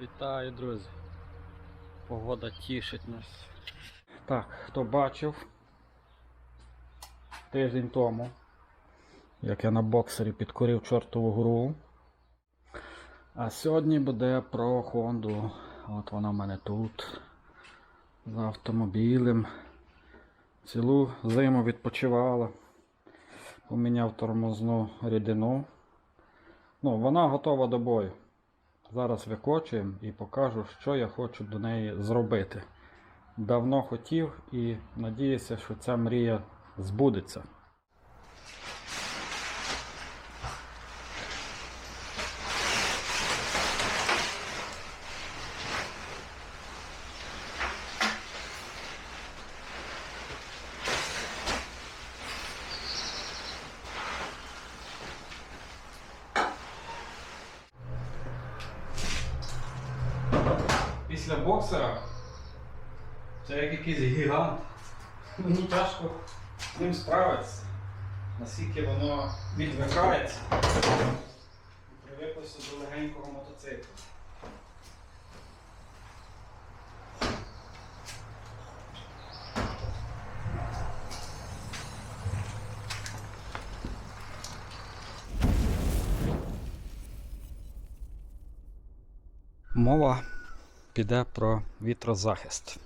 Вітаю, друзі. Погода тішить нас. Так, хто бачив тиждень тому, як я на боксері підкорив чортову гру. А сьогодні буде про Хонду. От вона в мене тут. З автомобілем. Цілу зиму відпочивала. Поміняв тормозну рідину. Ну, вона готова до бою. Зараз викочуємо і покажу, що я хочу до неї зробити. Давно хотів і надіюся, що ця мрія збудеться. Боксера це як якийсь гігант. Мені тяжко з ним справитися. Наскільки воно відвикається. Піде про вітрозахист.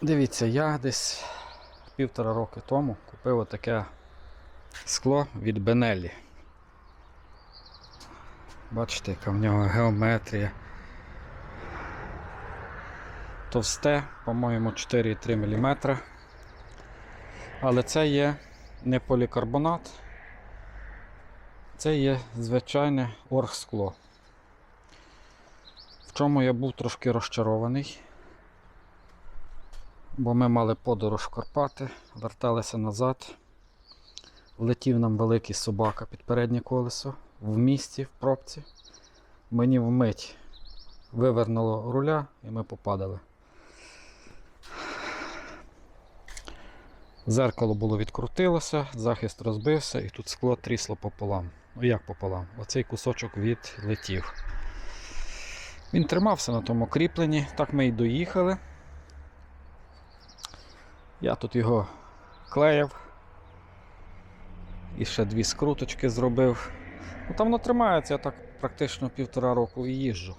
Дивіться, я десь півтора роки тому купив отаке скло від Бенеллі. Бачите, яка в нього геометрія. Товсте, по-моєму, 4,3 мм. Але це є не полікарбонат, це є звичайне оргскло. В чому я був трошки розчарований, бо ми мали подорож в Карпати, верталися назад. Влетів нам великий собака під переднє колесо в місті, в пробці. Мені вмить вивернуло руля і ми попадали. Зеркало було відкрутилося, захист розбився і тут скло трісло пополам. Ну як пополам? Оцей кусочок відлетів. Він тримався на тому кріпленні, так ми й доїхали. Я тут його клеїв. І ще дві скруточки зробив. Ну, Там воно тримається, я так практично півтора року і їжджу.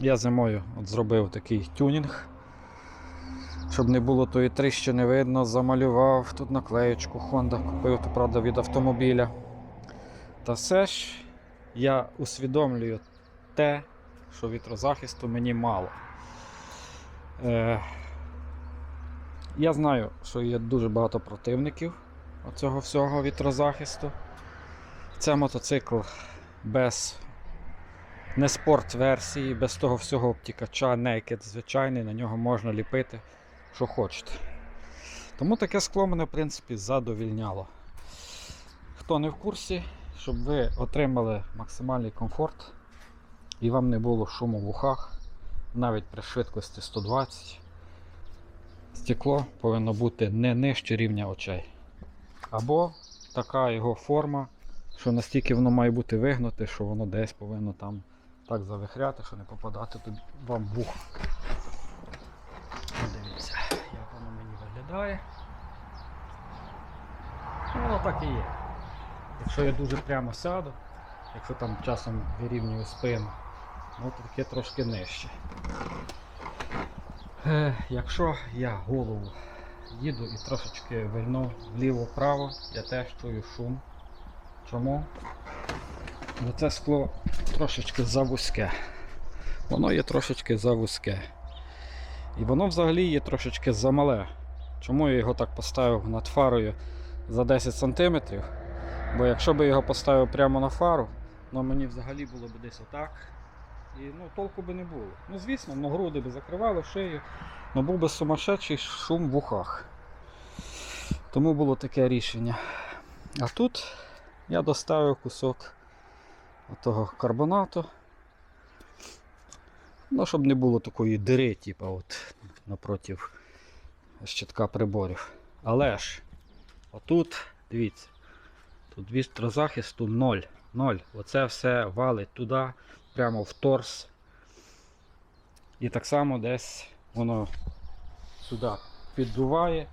Я зимою от зробив такий тюнінг, щоб не було тої тріщини видно, замалював тут наклеєчку Honda, купив, то правда, від автомобіля. Та все ж я усвідомлюю те, що вітрозахисту мені мало. Е, я знаю, що є дуже багато противників оцього всього вітрозахисту. Це мотоцикл без не спорт-версії, без того всього обтікача, Naked звичайний, на нього можна ліпити, що хочете. Тому таке скло мене, в принципі, задовільняло. Хто не в курсі, щоб ви отримали максимальний комфорт і вам не було шуму в ухах, навіть при швидкості 120, стекло повинно бути не нижче рівня очей. Або така його форма, що настільки воно має бути вигнуте, що воно десь повинно там так завихряти, що не попадати тобі вам в ухо. Дивіться, як воно мені виглядає. Ну, Воно так і є. Якщо я дуже прямо сяду, якщо там часом вирівнюю спину, ну таке трошки нижче. Е, якщо я голову їду і трошечки вильну вліво-вправо, я теж чую шум. Чому? Бо це скло трошечки завузьке. Воно є трошечки завузьке. І воно взагалі є трошечки замале. Чому я його так поставив над фарою за 10 см? Бо якщо би його поставив прямо на фару, ну мені взагалі було б десь отак. І ну, толку би не було. Ну, звісно, ну, груди би закривали шию, але був би сумасшедший шум в ухах. Тому було таке рішення. А тут я доставив кусок того карбонату. Ну, щоб не було такої дири, типу, от напротив щитка приборів. Але ж, отут, дивіться, тут вістрозахисту 0. 0. Оце все валить туди. Прямо в торс. І так само десь воно сюди піддуває,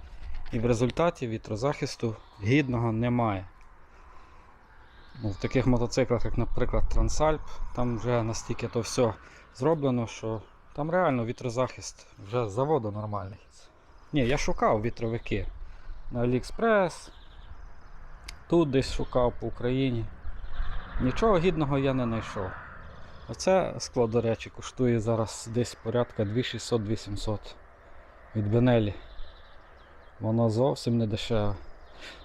і в результаті вітрозахисту гідного немає. Ну, в таких мотоциклах, як, наприклад, Трансальп, там вже настільки то все зроблено, що там реально вітрозахист вже з заводу нормальний. Ні, я шукав вітровики на AliExpress, тут десь шукав по Україні. Нічого гідного я не знайшов. Оце скло, до речі, коштує зараз десь порядка 2600-2700 від Бенелі. Воно зовсім не дешеве.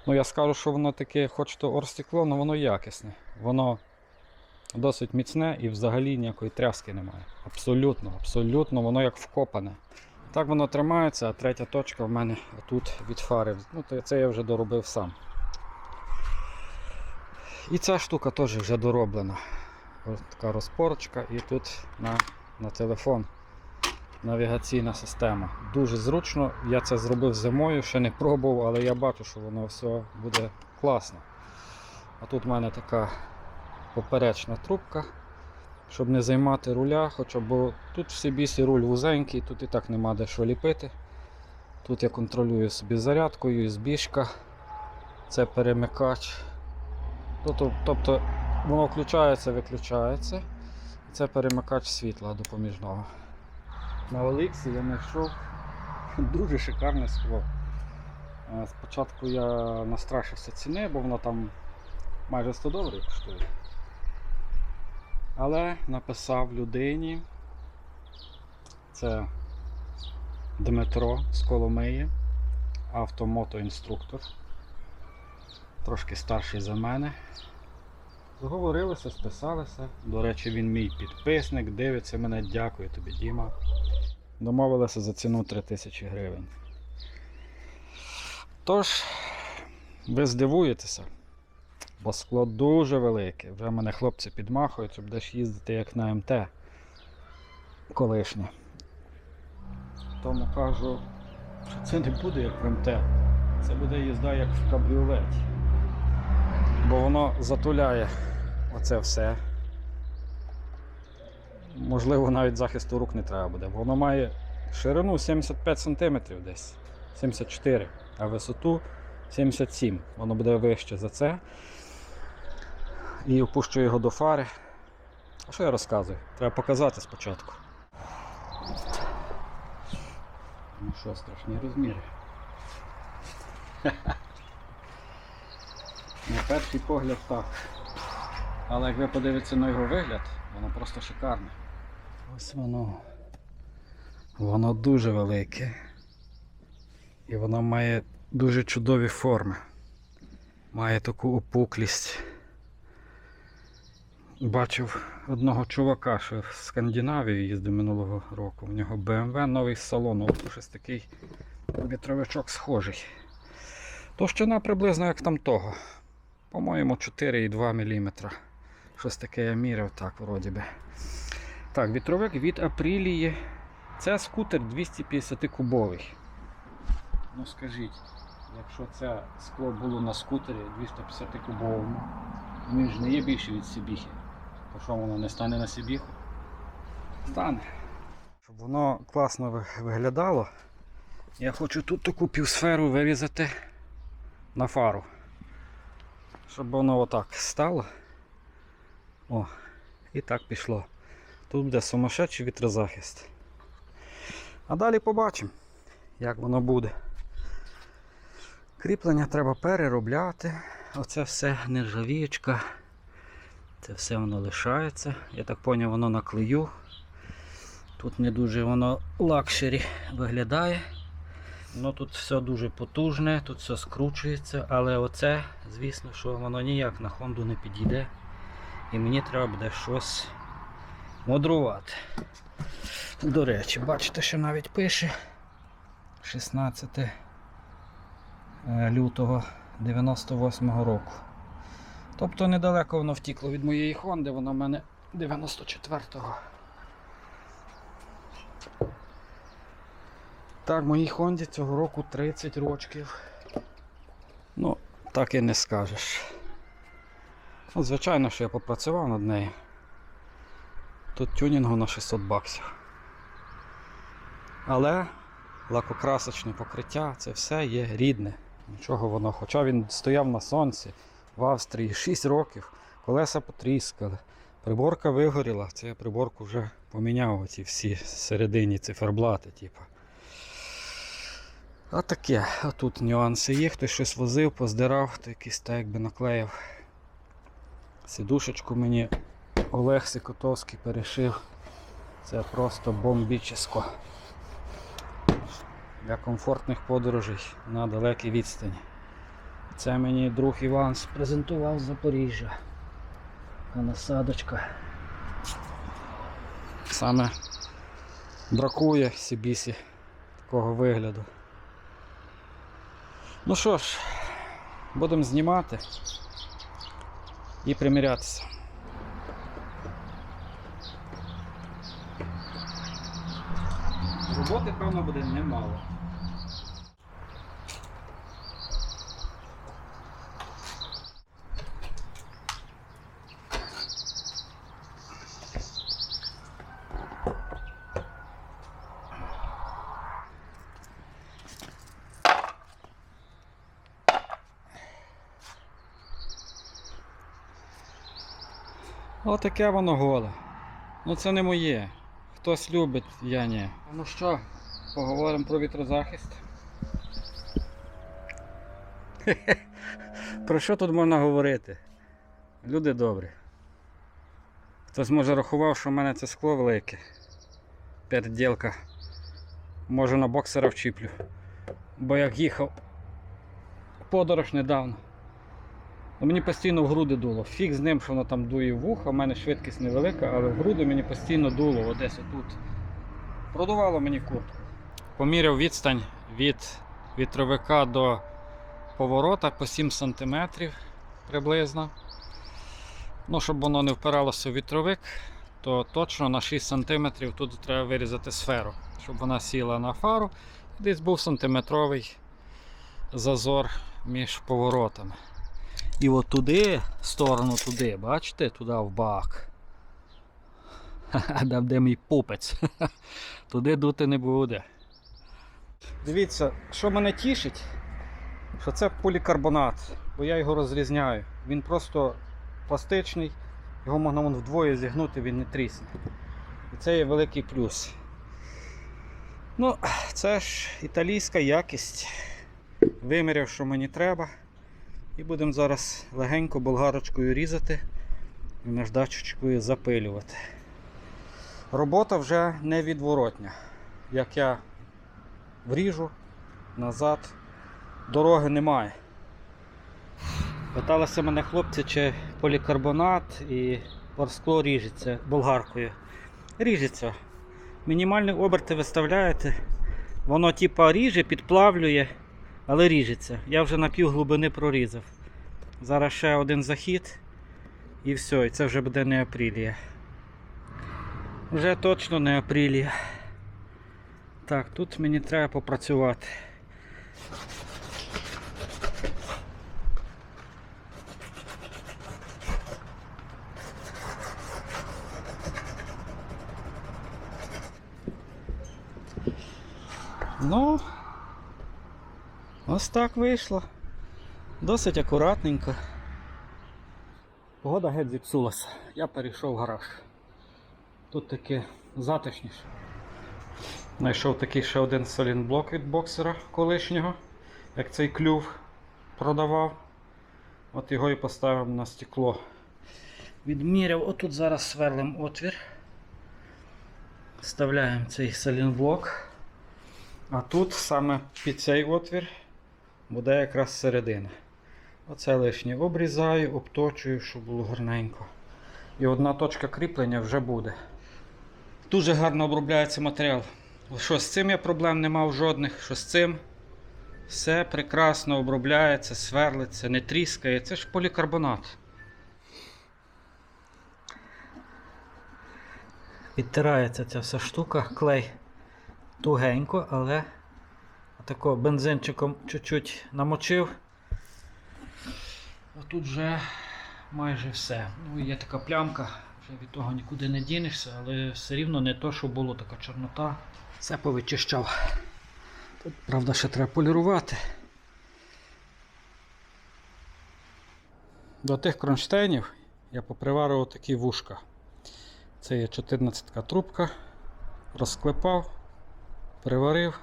Ну я скажу, що воно таке, хоч то орстекло, але воно якісне. Воно досить міцне і взагалі ніякої тряски немає. Абсолютно, абсолютно, воно як вкопане. Так воно тримається, а третя точка в мене тут від фари. Ну, то це я вже доробив сам. І ця штука теж вже дороблена. Ось така розпорочка і тут на, на телефон навігаційна система. Дуже зручно. Я це зробив зимою, ще не пробував, але я бачу, що воно все буде класно. А тут в мене така поперечна трубка, щоб не займати руля, хоча бо тут в Сибісі руль вузенький, тут і так нема де що ліпити. Тут я контролюю собі зарядкою, збіжка, це перемикач. Тобто, тобто воно включається, виключається. Це перемикач світла допоміжного. На Оліксі я знайшов дуже шикарне скло. Е, Спочатку я настрашився ціни, бо воно там майже 100 доларів коштує. Але написав людині, це Дмитро з Коломиї, автомотоінструктор, трошки старший за мене. Зговорилися, списалися. До речі, він мій підписник, дивиться мене, дякую тобі, Діма. Домовилися за ціну 3000 гривень. Тож, ви здивуєтеся, бо скло дуже велике. Вже мене хлопці підмахують, що будеш їздити як на МТ колишнє. Тому кажу, що це не буде як в МТ. Це буде їзда як в кабріолеті. Бо воно затуляє оце все. Можливо, навіть захисту рук не треба буде. Воно має ширину 75 см десь, 74, а висоту 77. Воно буде вище за це. І опущу його до фари. А що я розказую? Треба показати спочатку. Ну що, страшні розміри. На перший погляд так. Але як ви подивитеся на його вигляд, воно просто шикарне. Ось воно. Воно дуже велике. І воно має дуже чудові форми. Має таку опуклість. Бачив одного чувака, що в Скандинавії їздив минулого року. У нього BMW новий салон, от щось такий вітровичок схожий. Товщина приблизно як там того. По-моєму, 4,2 мм. Щось таке я міряв, так, вроді би. Так, вітровик від Апрілії. Це скутер 250 кубовий. Ну скажіть, якщо це скло було на скутері 250 кубовому, він ж не є більше від Сібіхи. То що воно не стане на Сібіху? Стане. Щоб воно класно виглядало, я хочу тут таку півсферу вирізати на фару. Щоб воно отак стало. О, і так пішло. Тут буде сумасшедший вітрозахист. А далі побачимо, як воно буде. Кріплення треба переробляти. Оце все нержавіючка. Це все воно лишається. Я так зрозумів, воно на клею. Тут не дуже воно лакшері виглядає. Ну тут все дуже потужне, тут все скручується, але оце, звісно, що воно ніяк на Хонду не підійде. І мені треба буде щось мудрувати. До речі, бачите, що навіть пише 16 е, лютого 98-го року. Тобто недалеко воно втікло від моєї Хонди, воно в мене 94-го. Так, моїй Хонді цього року 30 років. Ну, так і не скажеш. Ну, звичайно, що я попрацював над нею. Тут тюнінгу на 600 баксів. Але лакокрасочне покриття це все є рідне. Нічого воно. Хоча він стояв на сонці в Австрії 6 років, колеса потріскали, приборка вигоріла. Це я приборку вже поміняв оці всі середині циферблати. Типу. А таке, а тут нюанси є, хтось щось возив, поздирав, то якийсь так якби наклеїв. Сідушечку мені Олег Сикотовський перешив. Це просто бомбічесько. Для комфортних подорожей на далекій відстані. Це мені друг Іван презентував з Запоріжжя. А насадочка. Саме бракує Сібісі такого вигляду. Ну що ж, будемо знімати і примірятися. Роботи, певно, буде немало. Отаке воно голе. Ну це не моє. Хтось любить, я ні. Ну що, поговоримо про вітрозахист. Про що тут можна говорити? Люди добрі. Хтось може рахував, що в мене це скло велике. Переділка. Може на боксера вчіплю. Бо як їхав подорож недавно. Ну, мені постійно в груди дуло. Фіг з ним, що воно там дує в вуха, в мене швидкість невелика, але в груди мені постійно дуло, десь отут. Продувало мені куртку. Поміряв відстань від вітровика до поворота по 7 см приблизно. Ну, щоб воно не впиралося в вітровик, то точно на 6 см тут треба вирізати сферу, щоб вона сіла на фару. Десь був сантиметровий зазор між поворотами. І от туди, в сторону туди, бачите, туди в бак. Де, де мій пупець. Туди дути не буде. Дивіться, що мене тішить, що це полікарбонат, бо я його розрізняю. Він просто пластичний, його можна вон вдвоє зігнути, він не трісне. І це є великий плюс. Ну, це ж італійська якість. Виміряв, що мені треба. І будемо зараз легенько болгарочкою різати і наждачечкою запилювати. Робота вже невідворотня. Як я вріжу назад, дороги немає. Питалися мене хлопці, чи полікарбонат і порскло ріжеться болгаркою. Ріжеться. Мінімальні оберти виставляєте, воно типа ріже, підплавлює але ріжеться. Я вже на пів глибини прорізав. Зараз ще один захід і все, і це вже буде не апрілія. Вже точно не апрілія. Так, тут мені треба попрацювати. Ну, Ось так вийшло. Досить акуратненько. Погода геть зіпсулася. Я перейшов в гараж. Тут таке затишніше. Знайшов такий ще один солінблок від боксера колишнього, як цей клюв продавав. От його і поставив на стекло. Відміряв, отут зараз сверлим отвір. Вставляємо цей салінблок. А тут саме під цей отвір буде якраз середина. Оце лишнє обрізаю, обточую, щоб було гарненько. І одна точка кріплення вже буде. Дуже гарно обробляється матеріал. Що з цим я проблем не мав жодних, що з цим все прекрасно обробляється, сверлиться, не тріскає. Це ж полікарбонат. Підтирається ця вся штука, клей тугенько, але Тако бензинчиком чуть-чуть намочив. А тут вже майже все. Ну, Є така плямка, Вже від того нікуди не дінешся, але все рівно не то, що було така чорнота. Все повичищав. Тут, правда, ще треба полірувати. До тих кронштейнів я поприварив такі вушка. Це є 14 трубка. Розклепав, приварив.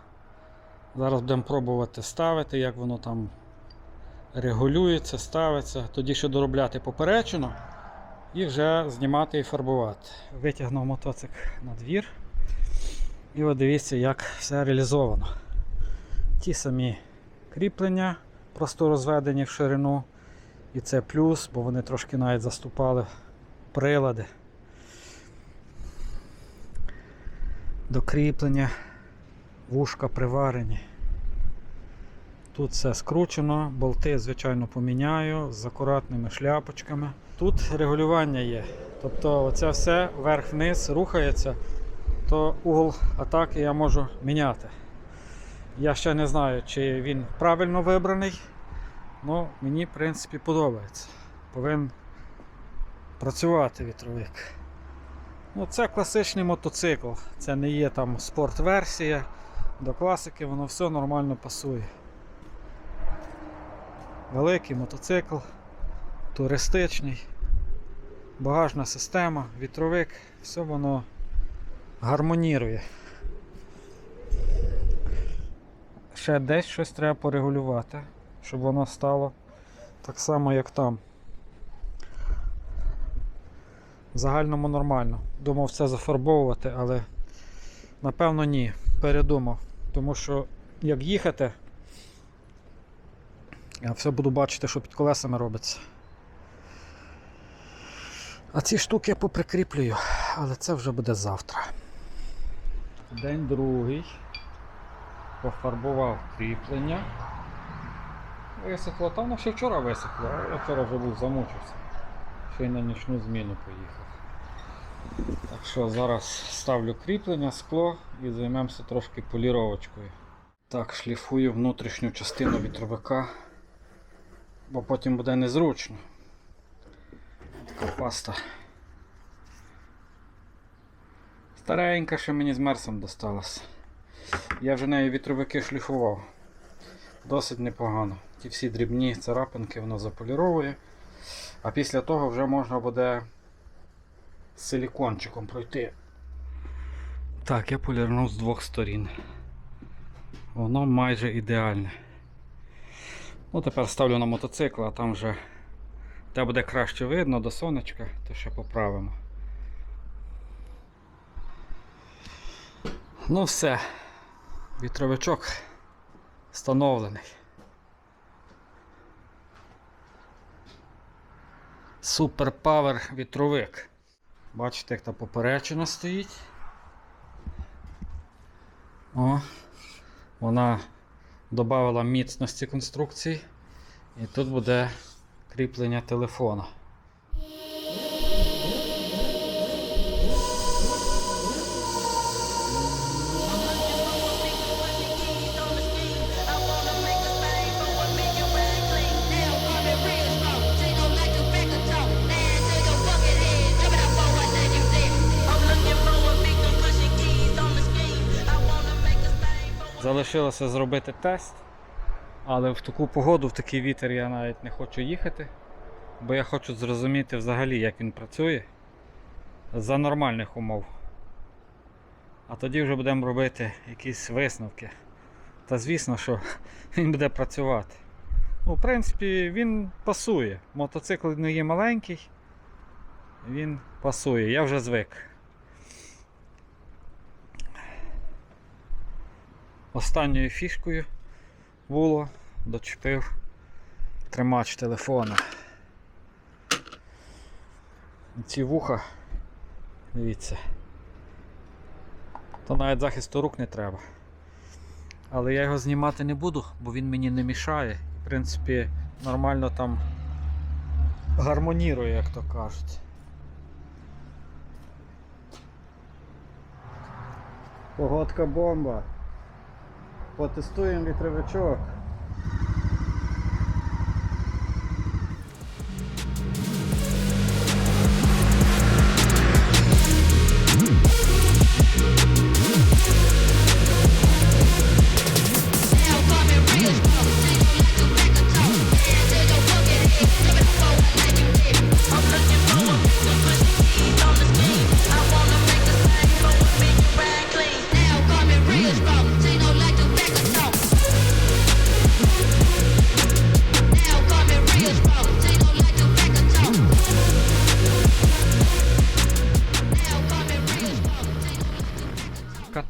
Зараз будемо пробувати ставити, як воно там регулюється, ставиться. Тоді ще доробляти поперечину і вже знімати і фарбувати. Витягнув мотоцикл на двір. І от дивіться, як все реалізовано. Ті самі кріплення, просто розведені в ширину. І це плюс, бо вони трошки навіть заступали прилади. До кріплення, вушка приварені. Тут все скручено, болти, звичайно, поміняю з акуратними шляпочками. Тут регулювання є. Тобто оце все вверх-вниз рухається, то угол атаки я можу міняти. Я ще не знаю, чи він правильно вибраний. Ну, мені, в принципі, подобається. Повинен працювати вітровик. Ну, це класичний мотоцикл. Це не є там спорт-версія. До класики воно все нормально пасує. Великий мотоцикл, туристичний, багажна система, вітровик, все воно гармонірує. Ще десь щось треба порегулювати, щоб воно стало так само, як там. В загальному нормально. Думав це зафарбовувати, але напевно ні. Передумав. Тому що як їхати, я все буду бачити, що під колесами робиться. А ці штуки я поприкріплюю, але це вже буде завтра. День другий. Пофарбував кріплення. Висохло, там воно ще вчора висохло, я вчора вже був замучився. Ще й на нічну зміну поїхав. Так що зараз ставлю кріплення, скло і займемося трошки поліровочкою. Так, шліфую внутрішню частину вітровика, бо потім буде незручно. Така паста. Старенька, що мені з мерсом досталась. Я вже нею вітровики шліфував. Досить непогано. Ті всі дрібні царапинки воно заполіровує. А після того вже можна буде з силікончиком пройти. Так, я полірнув з двох сторін. Воно майже ідеальне. Ну, тепер ставлю на мотоцикл, а там вже те буде краще видно до сонечка, то ще поправимо. Ну все, вітровичок встановлений. Супер павер вітровик. Бачите, як та поперечина стоїть. О, вона додала міцності конструкції. І тут буде кріплення телефона. Залишилося зробити тест, але в таку погоду, в такий вітер я навіть не хочу їхати, бо я хочу зрозуміти взагалі, як він працює за нормальних умов. А тоді вже будемо робити якісь висновки. Та звісно, що він буде працювати. Ну, в принципі, він пасує. Мотоцикл не є маленький, він пасує, я вже звик. Останньою фішкою було, дочепив тримач телефона. Ці вуха, дивіться, то навіть захисту рук не треба. Але я його знімати не буду, бо він мені не мішає. В принципі, нормально там гармонірує, як то кажуть. Погодка бомба. Потестуємо вітровичок.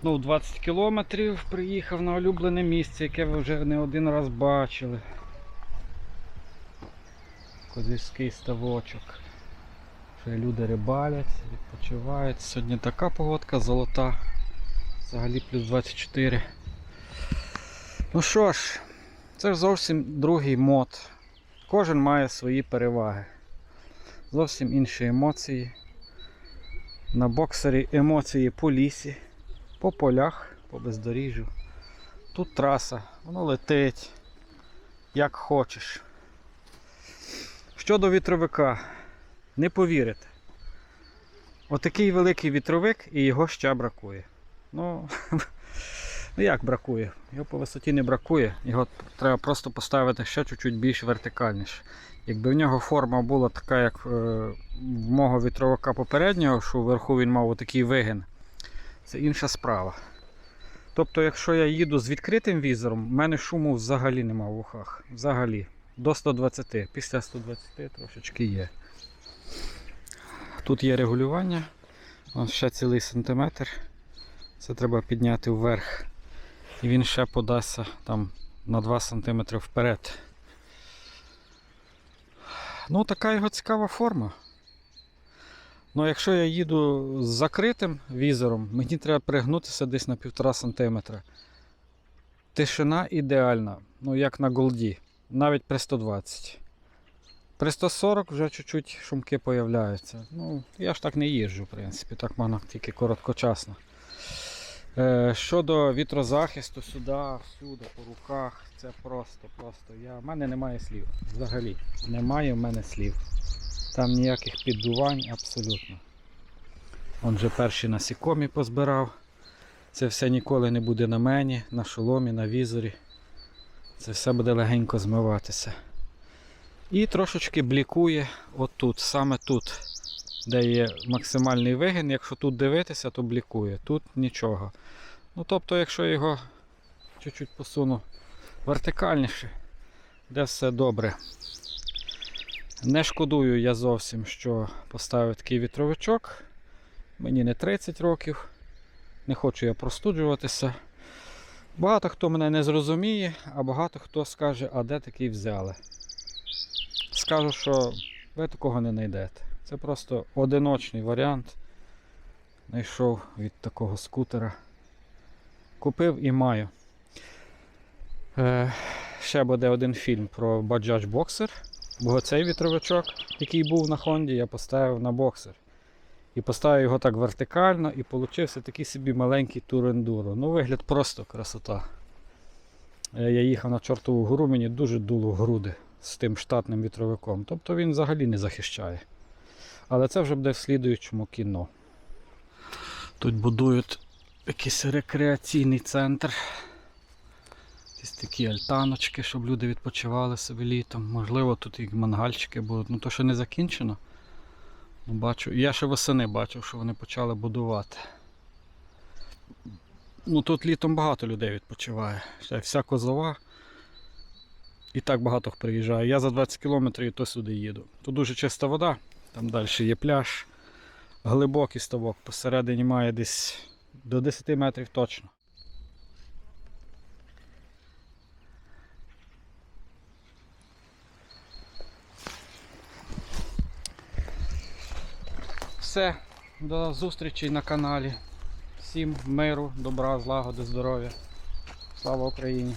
Катнув 20 кілометрів, приїхав на улюблене місце, яке ви вже не один раз бачили. Козирський ставочок. Вже люди рибалять, відпочивають. Сьогодні така погодка золота. Взагалі плюс 24. Ну що ж, це ж зовсім другий мод. Кожен має свої переваги. Зовсім інші емоції. На боксері емоції по лісі, по полях, по бездоріжжю. Тут траса, воно летить, як хочеш. Щодо вітровика, не повірите. Отакий великий вітровик і його ще бракує. Ну, ну як бракує? Його по висоті не бракує, його треба просто поставити ще чуть-чуть більш вертикальніше. Якби в нього форма була така, як е, в мого вітровика попереднього, що вверху він мав отакий вигин, це інша справа. Тобто, якщо я їду з відкритим візором, в мене шуму взагалі нема в ухах. Взагалі. До 120. Після 120 трошечки є. Тут є регулювання. Ось ще цілий сантиметр. Це треба підняти вверх. І він ще подасться там на 2 см вперед. Ну, така його цікава форма. Ну, якщо я їду з закритим візором, мені треба пригнутися десь на 1,5 см. Тишина ідеальна, ну як на голді, навіть при 120. При 140 вже чуть-чуть шумки появляються. Ну, я ж так не їжджу, в принципі, так можна тільки короткочасно. Е, щодо вітрозахисту, сюди, всюди, по руках, це просто, просто. Я, в мене немає слів. Взагалі. Немає в мене слів. Там ніяких піддувань абсолютно. Он же перші насікомі позбирав. Це все ніколи не буде на мені, на шоломі, на візорі. Це все буде легенько змиватися. І трошечки блікує отут, саме тут, де є максимальний вигин. Якщо тут дивитися, то блікує. Тут нічого. Ну тобто, якщо його чуть-чуть посуну вертикальніше, де все добре. Не шкодую я зовсім, що поставив такий вітровичок. Мені не 30 років. Не хочу я простуджуватися. Багато хто мене не зрозуміє, а багато хто скаже, а де такий взяли. Скажу, що ви такого не знайдете. Це просто одиночний варіант. Знайшов від такого скутера. Купив і маю. Е, ще буде один фільм про Bajaj Boxer. Бо цей вітровичок, який був на Хонді, я поставив на боксер. І поставив його так вертикально і получився такий собі маленький турендуро. Ну, вигляд просто красота. Е, Я їхав на чортову гору, мені дуже дуло груди з тим штатним вітровиком. Тобто він взагалі не захищає. Але це вже буде в слідуючому кіно. Тут будують якийсь рекреаційний центр. Якісь такі альтаночки, щоб люди відпочивали собі літом. Можливо, тут і мангальчики будуть. Ну то ще не закінчено. Ну, Бачу. Я ще восени бачив, що вони почали будувати. Ну тут літом багато людей відпочиває. Вся козова. І так багато приїжджає. Я за 20 кілометрів і то сюди їду. Тут дуже чиста вода, там далі є пляж, глибокий ставок, посередині має десь до 10 метрів точно. Все, до зустрічі на каналі. Всім миру, добра, злагоди, здоров'я. Слава Україні!